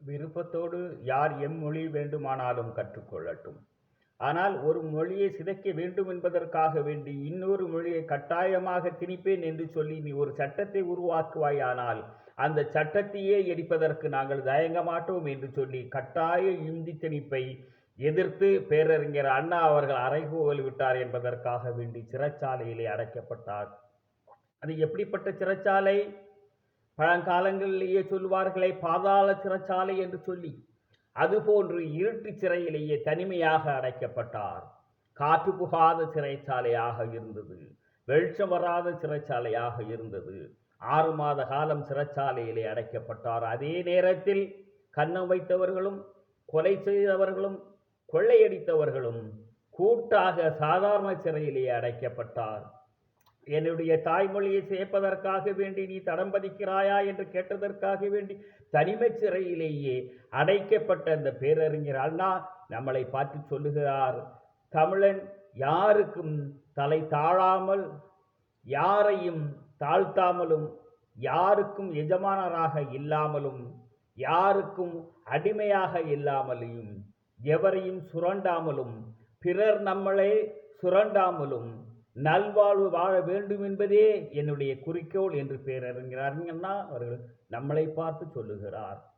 விருப்பத்தோடு யார் எம்மொழி வேண்டுமானாலும் கற்றுக்கொள்ளட்டும். ஆனால் ஒரு மொழியை சிதைக்க வேண்டும் என்பதற்காக வேண்டி இன்னொரு மொழியை கட்டாயமாக திணிப்பேன் என்று சொல்லி நீ ஒரு சட்டத்தை உருவாக்குவாயானால் அந்த சட்டத்தையே எரிப்பதற்கு நாங்கள் தயங்க மாட்டோம் என்று சொல்லி கட்டாய இந்தி திணிப்பை எதிர்த்து பேரறிஞர் அண்ணா அவர்கள் அறைகூவல் விட்டார் என்பதற்காக வேண்டி சிறைச்சாலையிலே அடைக்கப்பட்டார். அது எப்படிப்பட்ட சிறைச்சாலை? பழங்காலங்களிலேயே சொல்வார்களே பாதாள சிறைச்சாலை என்று சொல்லி அதுபோன்று இருட்டு சிறையிலேயே தனிமையாக அடைக்கப்பட்டார். காற்று புகாத சிறைச்சாலையாக இருந்தது. வெளிச்சம் வராத சிறைச்சாலையாக இருந்தது. ஆறு மாத காலம் சிறைச்சாலையிலே அடைக்கப்பட்டார். அதே நேரத்தில் கன்னம் வைத்தவர்களும் கொலை செய்தவர்களும் கொள்ளையடித்தவர்களும் கூட்டாக சாதாரண சிறையிலே அடைக்கப்பட்டார். என்னுடைய தாய்மொழியை சேர்ப்பதற்காக வேண்டி நீ தடம் பதிக்கிறாயா என்று கேட்டதற்காக வேண்டி தனிமை சிறையிலேயே அடைக்கப்பட்ட அந்த பேரறிஞர் அண்ணா நம்மளை பார்த்து சொல்லுகிறார் தமிழன் யாருக்கும் தலை தாழாமல் யாரையும் தாழ்த்தாமலும் யாருக்கும் எஜமானராக இல்லாமலும் யாருக்கும் அடிமையாக இல்லாமலையும் எவரையும் சுரண்டாமலும் பிறர் நம்மளே சுரண்டாமலும் நல்வாழ்வு வாழ வேண்டும் என்பதே என்னுடைய குறிக்கோள் என்று பேரறிஞர் அறிஞர்னா அவர்கள் நம்மளை பார்த்து சொல்லுகிறார்.